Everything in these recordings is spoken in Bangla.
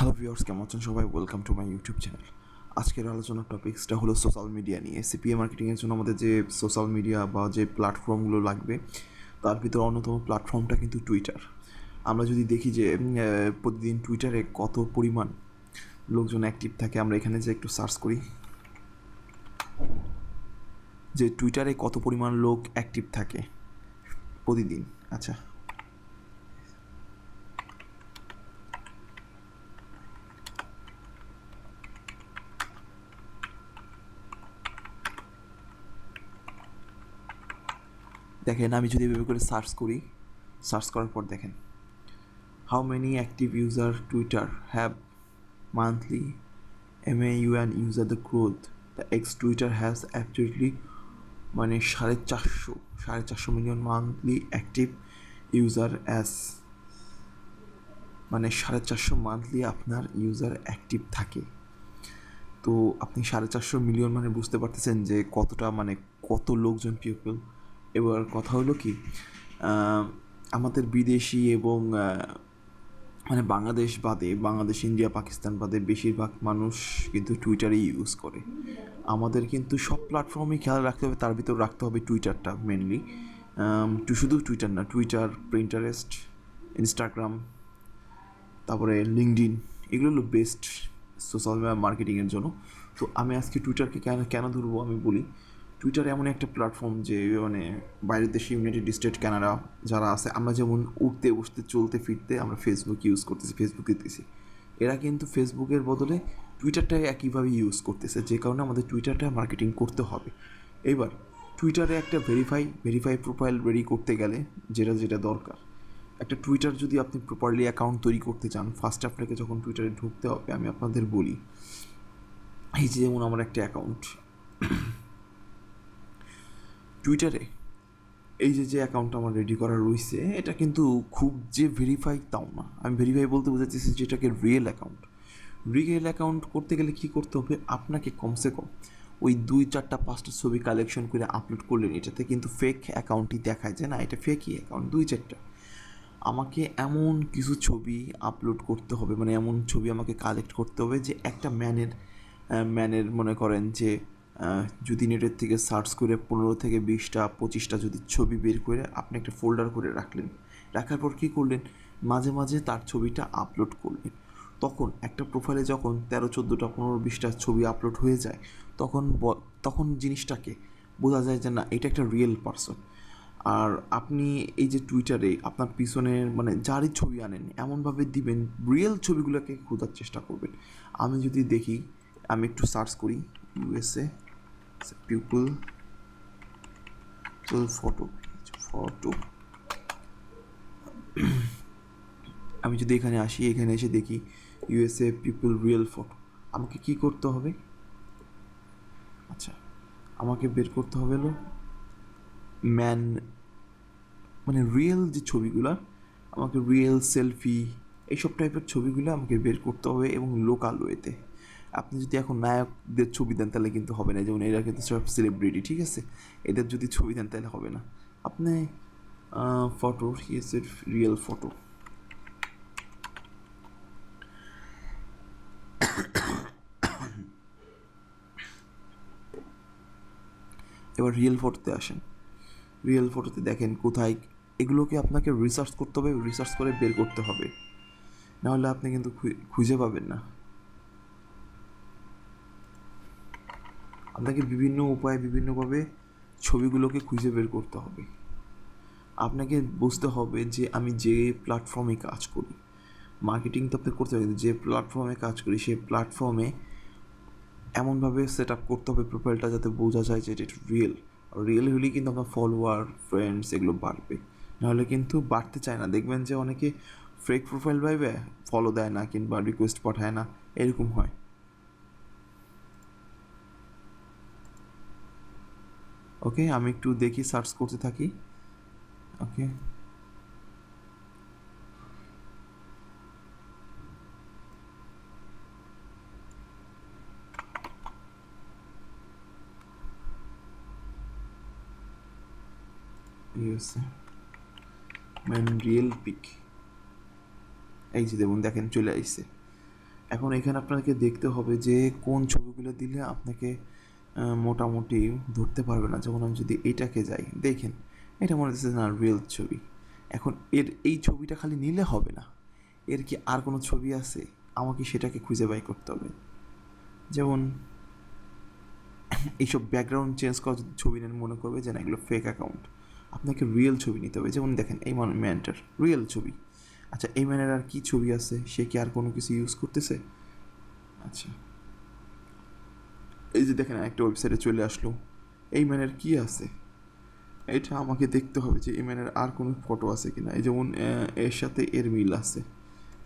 হ্যালো ভিউয়ার্স, কেমন আছেন সবাই? Welcome to my YouTube channel আজকের আলোচনার টপিক্সটা হলো সোশ্যাল মিডিয়া নিয়ে। সিপিএ মার্কেটিংয়ের জন্য আমাদের যে সোশ্যাল মিডিয়া বা যে প্ল্যাটফর্মগুলো লাগবে, তার ভিতরে অন্যতম প্ল্যাটফর্মটা কিন্তু টুইটার আমরা যদি দেখি যে প্রতিদিন টুইটারে কত পরিমাণ লোকজন অ্যাক্টিভ থাকে, আমরা এখানে যে একটু সার্চ করি। যে টুইটারে কত পরিমাণ লোক অ্যাক্টিভ থাকে প্রতিদিন। আচ্ছা দেখেন, আমি যদি এভাবে করে সার্চ করি, সার্চ করার পর দেখেন how many active user Twitter have monthly M A U an user the growth the X Twitter has absolutely মানে সাড়ে চারশো সাড়ে চারশো million monthly active user as মানে সাড়ে চারশো মান্থলি আপনার ইউজার অ্যাক্টিভ থাকে। তো আপনি সাড়ে চারশো মিলিয়ন মানে বুঝতে পারতেছেন যে কতটা মানে কত লোকজন পিপল এবার কথা হলো কি আমাদের বিদেশি এবং মানে বাংলাদেশ বাদে বাংলাদেশ, ইন্ডিয়া, পাকিস্তান বাদে বেশিরভাগ মানুষ কিন্তু টুইটারই ইউজ করে। আমাদের কিন্তু সব প্ল্যাটফর্মেই খেয়াল রাখতে হবে, তার ভিতর রাখতে হবে টুইটারটা মেনলি টু শুধু টুইটার না টুইটার প্রিন্টারেস্ট ইনস্টাগ্রাম তারপরে লিঙ্কডিন এগুলো হলো বেস্ট সোশ্যাল মিডিয়া মার্কেটিংয়ের জন্য। তো আমি আজকে টুইটারকে কেন কেন ধরবো আমি বলি। টুইটার এমন একটা প্ল্যাটফর্ম যে মানে বাইরের দেশে ইউনাইটেড স্টেট কানাডা যারা আছে, আমরা যেমন উঠতে বসতে, চলতে, ফিরতে আমরা ফেসবুক ইউজ করতেছি ফেসবুক দিতেছি এরা কিন্তু ফেসবুকের বদলে টুইটারটাই একইভাবে ইউজ করতেছে, যে কারণে আমাদের টুইটারটা মার্কেটিং করতে হবে। এবার টুইটারে একটা ভেরিফাই ভেরিফাই প্রোফাইল রেডি করতে গেলে যেটা যেটা দরকার। একটা টুইটার যদি আপনি প্রপারলি অ্যাকাউন্ট তৈরি করতে চান ফার্স্ট আপনাকে যখন টুইটারে ঢুকতে হবে, আমি আপনাদের বলি, এই যে যেমন আমার একটা অ্যাকাউন্ট টুইটারে এই যে যে অ্যাকাউন্ট আমার রেডি করা রয়েছে, এটা কিন্তু খুব যে ভেরিফাই তাও না। আমি ভেরিফাই বলতে বোঝাচ্ছি যে এটাকে রিয়েল অ্যাকাউন্ট রিয়েল অ্যাকাউন্ট করতে গেলে কী করতে হবে? আপনাকে কমসে কম ওই দুই, চারটা, পাঁচটা ছবি কালেকশন করে আপলোড করলেন। এটাতে কিন্তু ফেক অ্যাকাউন্টই দেখায় যে না, এটা ফেকই অ্যাকাউন্ট দুই, চারটা। আমাকে এমন কিছু ছবি আপলোড করতে হবে মানে এমন ছবি আমাকে কালেক্ট করতে হবে যে একটা ম্যানের ম্যানের মনে করেন যে যদি নেটের থেকে সার্চ করে পনেরো থেকে বিশটা, পঁচিশটা যদি ছবি বের করে আপনি একটা ফোল্ডার করে রাখলেন। রাখার পর কী করলেন? মাঝে মাঝে তার ছবিটা আপলোড করলেন। তখন একটা প্রোফাইলে যখন তেরো, চোদ্দোটা, পনেরো, বিশটা ছবি আপলোড হয়ে যায়, তখন তখন জিনিসটাকে বোঝা যায় যে না, এটা একটা রিয়েল পারসন আর আপনি এই যে টুইটারে আপনার পিছনের মানে যারই ছবি আনেন, এমনভাবে দিবেন রিয়েল ছবিগুলোকে খোঁজার চেষ্টা করবেন। আমি যদি দেখি, আমি একটু সার্চ করি ইউএসএ পিপল ফটো ফটো আমি যদি এখানে আসি, এখানে এসে দেখি ইউএসএ পিপল রিয়েল ফটো আমাকে কি করতে হবে? আচ্ছা আমাকে বের করতে হবে হলো ম্যান মানে রিয়েল যে ছবিগুলো, আমাকে রিয়েল সেলফি এইসব টাইপের ছবিগুলো আমাকে বের করতে হবে এবং লোকাল ওয়েতে আপনি যদি এখন নায়কদের ছবি দেন, তাহলে কিন্তু হবে না। যেমন এরা কিন্তু সব সেলিব্রিটি ঠিক আছে? এদের যদি ছবি দেন, তাহলে হবে না। আপনি ফটো হিয়েসের রিয়েল ফটো এবার রিয়েল ফটোতে আসেন। রিয়েল ফটোতে দেখেন কোথায়, এগুলোকে আপনাকে রিসার্চ করতে হবে রিসার্চ করে বের করতে হবে। নাহলে আপনি কিন্তু খুঁজে পাবেন না। আপনাকে বিভিন্ন উপায়ে বিভিন্নভাবে ছবিগুলোকে খুঁজে বের করতে হবে। আপনাকে বুঝতে হবে যে আমি যে প্ল্যাটফর্মে কাজ করি মার্কেটিং তো আপনি করতে কিন্তু যে প্ল্যাটফর্মে কাজ করি, সেই প্ল্যাটফর্মে এমনভাবে সেট আপ করতে হবে প্রোফাইলটা যাতে বোঝা যায় যে এটা রিয়েল রিয়েল হলেই কিন্তু আপনার ফলোয়ার ফ্রেন্ডস এগুলো বাড়বে। নাহলে কিন্তু বাড়তে চায় না। দেখবেন যে অনেকে ফেক প্রোফাইল পাইবে ফলো দেয় না কিংবা রিকোয়েস্ট পাঠায় না, এরকম হয়। ওকে আমি একটু দেখি সার্চ করতে থাকি। ওকে ম্যান রিয়েল পিক এই যে দেখুন, দেখেন, চলে আসছে। এখন এখানে আপনাকে দেখতে হবে যে কোন ছবিগুলো দিলে আপনাকে মোটামুটি ধরতে পারবে না। যেমন আমি যদি এটাকে যাই, দেখেন, এটা মনে হচ্ছে না রিয়েল ছবি। এখন এর এই ছবিটা খালি নিলে হবে না। এর কি আর কোনো ছবি আছে? আমাকে সেটাকে খুঁজে বাই করতে হবে। যেমন, এইসব ব্যাকগ্রাউন্ড চেঞ্জ করা ছবি নেন, মনে করবে যে না, এগুলো ফেক অ্যাকাউন্ট আপনাকে রিয়েল ছবি নিতে হবে। যেমন দেখেন, এই ম্যানটার রিয়েল ছবি। আচ্ছা এই ম্যানের আর কী ছবি আছে? সে কি আর কোনো কিছু ইউজ করতেছে? আচ্ছা। এই যে দেখেন একটা ওয়েবসাইটে চলে আসলো। এই ম্যানের কি আছে? এটা আমাকে দেখতে হবে যে এই ম্যানের আর কোনো ফটো আছে কিনা। এই যেমন এর সাথে এর মিল আছে।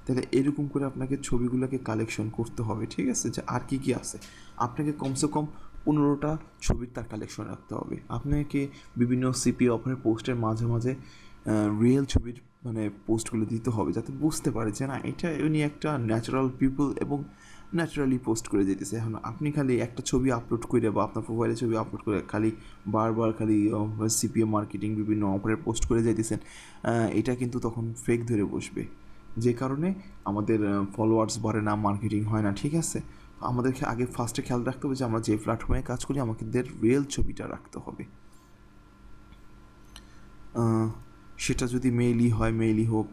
তাহলে এরকম করে আপনাকে ছবিগুলোকে কালেকশন করতে হবে, ঠিক আছে? যে আর কি কি আছে? আপনাকে কমসে কম পনেরোটা ছবির তার কালেকশন রাখতে হবে। আপনাকে বিভিন্ন সিপি অফারের পোস্টের মাঝে মাঝে রিয়েল ছবির মানে পোস্টগুলো দিতে হবে, যাতে বুঝতে পারে যে না, এটা উনি একটা ন্যাচারাল পিপল এবং ন্যাচারালি পোস্ট করে যেতেছে এখন আপনি খালি একটা ছবি আপলোড করে বা আপনার প্রোফাইলে ছবি আপলোড করে খালি বারবার খালি সিপিএম মার্কেটিং বিভিন্ন অফারের পোস্ট করে যাইতেছেন এটা কিন্তু তখন ফেক ধরে বসবে। যে কারণে আমাদের ফলোয়ার্স বাড়ে না মার্কেটিং হয় না, ঠিক আছে? আমাদেরকে আগে ফার্স্টে খেয়াল রাখতে হবে যে আমরা যে প্ল্যাটফর্মে কাজ করি, আমাদের রিয়েল ছবিটা রাখতে হবে। সেটা যদি মেইলই হয় মেইলই হোক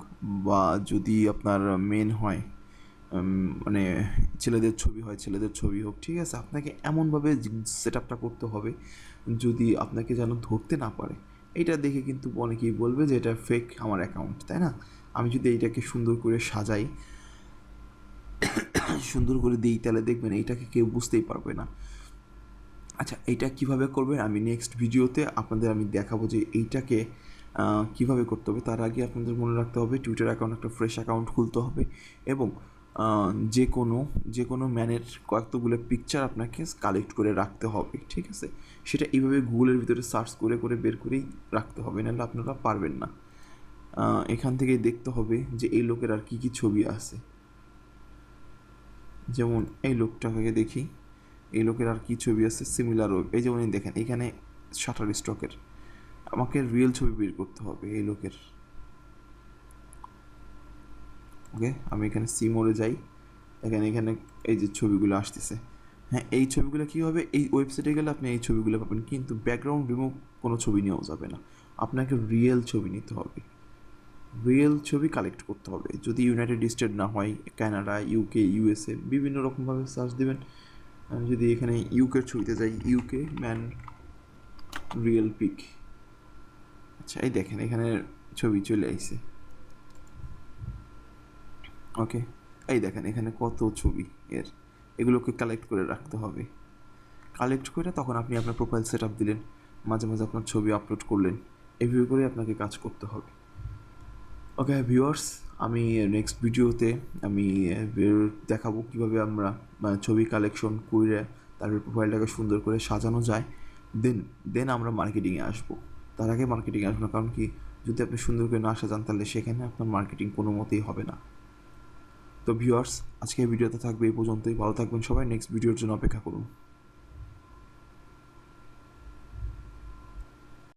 বা যদি আপনার মেন হয় মানে ছেলেদের ছবি হয়, ছেলেদের ছবি হোক, ঠিক আছে? আপনাকে এমনভাবে সেট আপটা করতে হবে যদি আপনাকে যেন ধরতে না পারে। এইটা দেখে কিন্তু অনেকেই বলবে যে এটা ফেক আমার অ্যাকাউন্ট তাই না? আমি যদি এইটাকে সুন্দর করে সাজাই, সুন্দর করে দিই, তাহলে দেখবেন এইটাকে কেউ বুঝতেই পারবে না। আচ্ছা এইটা কীভাবে করবেন? আমি নেক্সট ভিডিওতে আপনাদের আমি দেখাবো যে এইটাকে কীভাবে করতে হবে। তার আগে আপনাদের মনে রাখতে হবে টুইটার অ্যাকাউন্ট একটা ফ্রেশ অ্যাকাউন্ট খুলতে হবে এবং যে কোনো যে কোনো ম্যানের কয়েকগুলো পিকচার আপনাকে কালেক্ট করে রাখতে হবে, ঠিক আছে? সেটা এইভাবে গুগলের ভিতরে সার্চ করে করে বের করেই রাখতে হবে, নাহলে আপনারা পারবেন না। এখান থেকেই দেখতে হবে যে এই লোকের আর কী কী ছবি আছে। যেমন এই লোকটাকে দেখি, এই লোকের আর কি ছবি আছে সিমিলার ওয়েব এই যেমন দেখেন, এখানে শাটার স্টকের আমাকে রিয়েল ছবি বের করতে হবে এই লোকের। ওকে, আমি এখানে সি মোড়ে যাই। এখানে এখানে এই যে ছবিগুলো আসতেছে। হ্যাঁ এই ছবিগুলো কী হবে? এই ওয়েবসাইটে গেলে আপনি এই ছবিগুলো পাবেন, কিন্তু ব্যাকগ্রাউন্ড রিমুভ কোনো ছবি নেওয়া যাবে না। আপনাকে রিয়েল ছবি নিতে হবে। রিয়েল ছবি কালেক্ট করতে হবে। যদি ইউনাইটেড স্টেট না হয় কানাডা ইউকে ইউএসএ বিভিন্ন রকমভাবে সার্চ দেবেন। আমি যদি এখানে ইউকের ছবিতে যাই ইউকে ম্যান রিয়েল পিক আচ্ছা এই দেখেন, এখানে ছবি চলে আইছে। ওকে এই দেখেন, এখানে কত ছবি এর। এগুলোকে কালেক্ট করে রাখতে হবে। কালেক্ট করে তখন আপনি আপনার প্রোফাইল সেট আপ দিলেন। মাঝে মাঝে আপনার ছবি আপলোড করলেন। এভাবে করে আপনাকে কাজ করতে হবে। ওকে ভিউয়ার্স আমি নেক্সট ভিডিওতে আমি দেখাবো কীভাবে আমরা ছবি কালেকশন করে তারপর প্রোফাইলটাকে সুন্দর করে সাজানো যায়। দেন দেন আমরা মার্কেটিংয়ে আসব। তার আগে মার্কেটিংয়ে আসব না। কারণ কি, যদি আপনি সুন্দর করে না সাজান, তাহলে সেখানে আপনার মার্কেটিং কোনো মতেই হবে না। তো ভিউয়ার্স আজকে ভিডিওতে থাকবে এই পর্যন্তই। ভালো থাকবেন সবাই। নেক্সট ভিডিওর জন্য অপেক্ষা করুন।